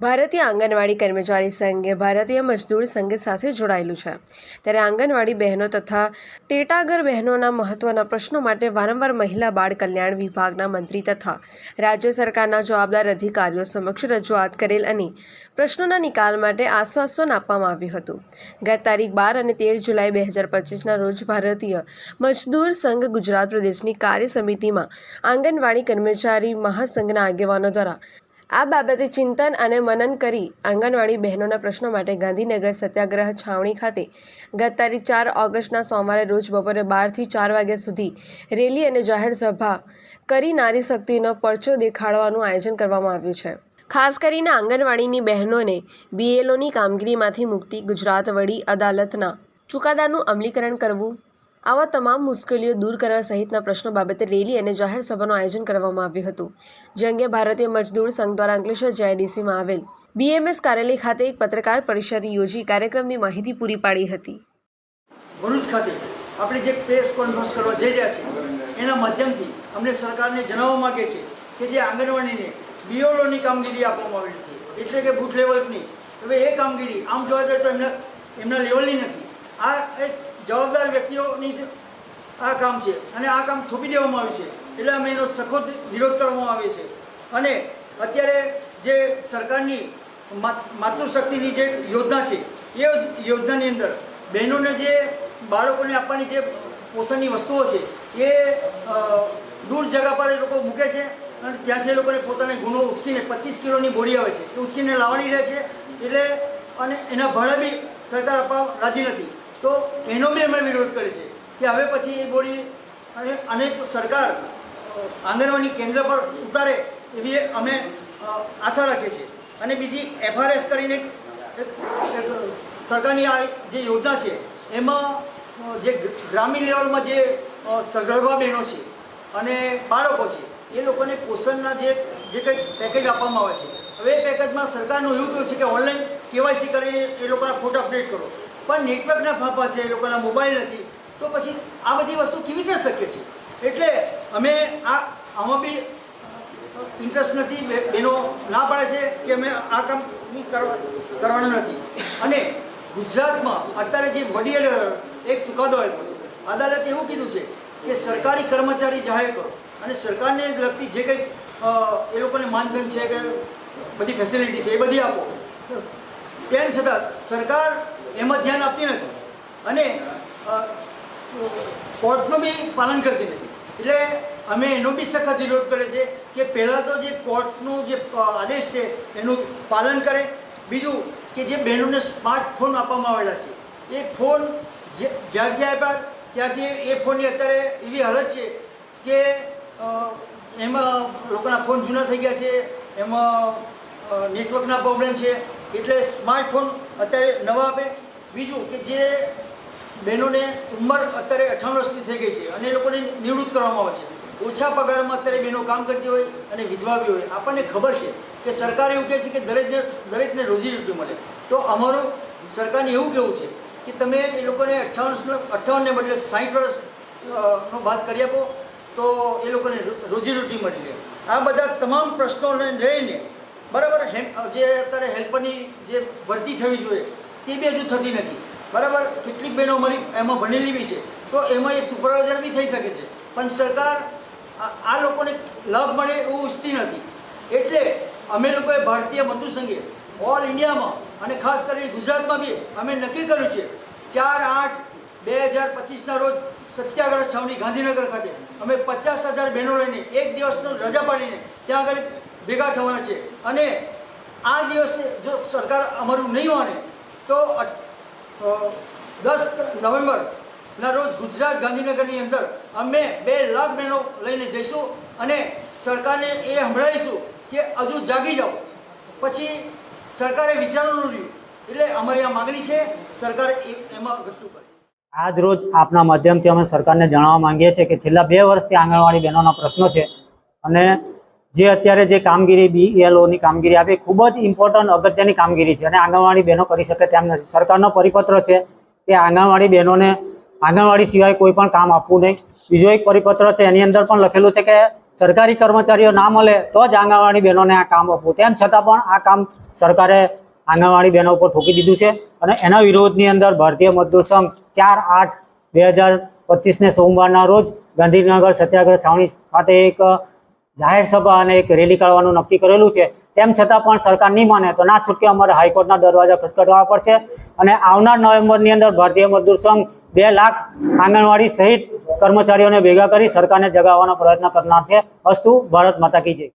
ભારતીય આંગણવાડી કર્મચારી સંઘે ભારતીય મજદૂર સંઘ સાથે જોડાયેલું છે. ત્યારે આંગણવાડી બહેનો તથા ટેટાગર બહેનોના મહત્વના પ્રશ્નો માટે વારંવાર મહિલા બાળ કલ્યાણ વિભાગના મંત્રી તથા રાજ્ય સરકારના જવાબદાર અધિકારીઓ સમક્ષ રજૂઆત કરેલ અને પ્રશ્નોના નિકાલ માટે આશ્વાસન આપવામાં આવ્યું હતું. ગત તારીખ બાર અને તેર જુલાઈ બે હજાર પચીસના રોજ ભારતીય મજદૂર સંઘ ગુજરાત પ્રદેશની કાર્ય સમિતિમાં આંગણવાડી કર્મચારી મહાસંઘના આગેવાનો દ્વારા આ બાબતે ચિંતન અને મનન કરી આંગણવાડી બહેનોના પ્રશ્નો માટે ગાંધીનગર સત્યાગ્રહ છાવણી ખાતે ગત તારીખ ચાર ઓગસ્ટના સોમવારે રોજ બપોરે બારથી ચાર વાગ્યા સુધી રેલી અને જાહેર સભા કરી નારી શક્તિનો પરચો દેખાડવાનું આયોજન કરવામાં આવ્યું છે. ખાસ કરીને આંગણવાડીની બહેનોને બીએલઓની કામગીરીમાંથી મુક્તિ ગુજરાત વડી અદાલતના ચુકાદાનું અમલીકરણ કરવું આવા તમામ મુશ્કેલીઓ દૂર કરવા સહિતના પ્રશ્નો બાબતે રેલી અને જાહેર સભાનું આયોજન કરવામાં આવ્યું હતું, જે અંગે ભારતીય મજદૂર સંઘ દ્વારા અંકલેશ્વર જેઆઈડીસીમાં આવેલ બીએમએસ કાર્યાલય ખાતે એક પત્રકાર પરિષદ યોજી કાર્યક્રમની માહિતી પૂરી પાડી હતી. ભરૂચ ખાતે આપણે જે પ્રેસ કોન્ફરન્સ કરવા જઈ રહ્યા છીએ, એના માધ્યમથી અમને સરકારને જણાવવા માગે છે કે જે આંગણવાડીને બીઓલોની કામગીરી આપવામાં આવેલી છે, એટલે કે બુથ લેવલની હવે એ કામગીરી આમ જોવા જાય તો એમના એમના લેવલની નથી. આ જવાબદાર વ્યક્તિઓની જ આ કામ છે. અને આ કામ થોપી દેવામાં આવ્યું છે. એટલે અમે એનો સખત વિરોધ કરવામાં આવે છે. અને અત્યારે જે સરકારની માતૃશક્તિની જે યોજના છે, એ યોજનાની અંદર બહેનોને જે બાળકોને આપવાની જે પોષણની વસ્તુઓ છે, એ દૂર જગા પર એ લોકો મૂકે છે અને ત્યાંથી એ લોકોને પોતાને ગુનો ઉચકીને પચીસ કિલોની બોરી આવે છે. એ ઉચકીને લાવવાની રહે છે. એટલે અને એના ભાડા બી સરકાર આપવા રાજી નથી. તો એનો બી અમે વિરોધ કરે છે કે હવે પછી એ બોરી અને અને સરકાર આંગણવાડી કેન્દ્ર પર ઉતારે એવી અમે આશા રાખીએ છીએ. અને બીજી એફઆરએસ કરીને સરકારની આ જે યોજના છે, એમાં જે ગ્રામીણ લેવલમાં જે સગર્ભા બહેનો છે અને બાળકો છે, એ લોકોને પોષણના જે જે કંઈક પેકેજ આપવામાં આવે છે. હવે એ પેકેજમાં સરકારનું એવું કહ્યું છે કે ઓનલાઈન કેવાયસી કરીને એ લોકોના ફોટા અપડેટ કરો. પણ નેટવર્કના ફાંફા છે લોકોના મોબાઈલ નથી, તો પછી આ બધી વસ્તુ કેવી રીતે શક્ય છે? એટલે અમે આ, આમાં બી ઇન્ટરેસ્ટ નથી બહેનો ના પાડે છે કે અમે આ કામ કરવાનું નથી. અને ગુજરાતમાં અત્યારે જે વડી એક ચુકાદો આપ્યો છે, અદાલતે એવું કીધું છે કે સરકારી કર્મચારી જાહેર કરો અને સરકારને લગતી જે કંઈ એ લોકોને માનદંડ છે કે બધી ફેસિલિટી છે એ બધી આપો. તેમ છતાં સરકાર એમાં ધ્યાન આપતી નથી. અને કોર્ટનું બી પાલન કરતી નથી. એટલે અમે એનો બી સખત વિરોધ કરે છે કે પહેલાં તો જે કોર્ટનો જે આદેશ છે એનું પાલન કરે. બીજું કે જે બહેનોને સ્માર્ટફોન આપવામાં આવેલા છે, એ ફોન જ્યારથી આપ્યા ત્યારથી એ ફોનની અત્યારે એવી હાલત છે કે એમાં લોકોના ફોન જૂના થઈ ગયા છે, એમાં નેટવર્કના પ્રોબ્લેમ છે, એટલે સ્માર્ટફોન અત્યારે નવા આપે. બીજું કે જે બહેનોને ઉંમર અત્યારે અઠાણું વર્ષની થઈ ગઈ છે અને એ લોકોને નિવૃત્ત કરવામાં આવે છે. ઓછા પગારમાં અત્યારે બહેનો કામ કરતી હોય અને વિધવા બી હોય. આપણને ખબર છે કે સરકાર એવું કહે છે કે દરેકને દરેકને રોજીરોટી મળે. તો અમારું સરકારને એવું કહેવું છે કે તમે એ લોકોને અઠાવન અઠ્ઠાવનને બદલે સાઠ વર્ષ વાત કરી આપો, તો એ લોકોને રોજીરોટી મળી જાય આ બધા તમામ પ્રશ્નોને લઈને બરાબર જે અત્યારે હેલ્પરની જે ભરતી થવી જોઈએ તે બી હજુ થતી નથી. બરાબર? કેટલીક બહેનો અમારી એમાં ભણેલી બી છે. તો એમાં એ સુપરવાઇઝર બી થઈ શકે છે. પણ સરકાર આ- આ લોકોને લાભ મળે એવું ઈચ્છતી નથી. એટલે અમે લોકોએ ભારતીય મજદૂર સંઘે ઓલ ઇન્ડિયામાં અને ખાસ કરીને ગુજરાતમાં બી અમે નક્કી કર્યું છે, ચાર આઠ બે હજાર પચીસના રોજ સત્યાગ્રહ છાવણી ગાંધીનગર ખાતે. અમે પચાસ હજાર બહેનો લઈને એક દિવસનો રજા પાડીને ત્યાં આગળ ભેગા થવાના છે. અને આ દિવસે જો સરકાર અમારું નહીં માને તો દસ નવેમ્બરના રોજ ગુજરાત ગાંધીનગરની અંદર અમે બે લાખ બહેનો લઈને જઈશું અને સરકારને એ સંભળાવીશું કે હજુ જાગી જાઓ. પછી સરકારે વિચારવાનું રહ્યું. એટલે અમારી આ માગણી છે, સરકાર એમાં ઘટતું કરે. આજ રોજ આપના માધ્યમથી અમે સરકારને જણાવવા માંગીએ છીએ કે છેલ્લા બે વર્ષથી આંગણવાડી બહેનોના પ્રશ્નો છે અને જે અત્યારે જે કામગીરી બીએલઓની કામગીરી આપી ખૂબ જ ઇમ્પોર્ટન્ટ અગત્યની કામગીરી છે. અને આંગણવાડી બહેનો કરી શકે તેમ નથી. સરકારનો પરિપત્ર છે કે આંગણવાડી બહેનોને આંગણવાડી સિવાય કોઈ પણ કામ આપવું નહીં. બીજો એક પરિપત્ર છે, એની અંદર પણ લખેલું છે કે સરકારી કર્મચારીઓ ના મળે તો જ આંગણવાડી બહેનોને આ કામ આપવું. તેમ છતાં પણ આ કામ સરકારે આંગણવાડી બહેનો ઉપર ઠોકી દીધું છે. અને એના વિરોધની અંદર ભારતીય મજદૂર સંઘ ચાર આઠ બે હજાર પચીસને સોમવારના રોજ ગાંધીનગર સત્યાગ્રહ છાવણી ખાતે એક જાહેર સભા અને એક રેલી કાઢવાનું નક્કી કરેલું છે. તેમ છતાં પણ સરકાર નહીં માને તો ના છૂટકે અમારે હાઈકોર્ટના દરવાજા ખટખટવા પડશે અને આવનાર નવેમ્બરની અંદર ભારતીય મજદૂર સંઘ બે લાખ આંગણવાડી સહિત કર્મચારીઓને ભેગા કરી સરકારને જગાવવાનો પ્રયત્ન કરનાર છે. અસ્તુ, ભારત માતા કી જય.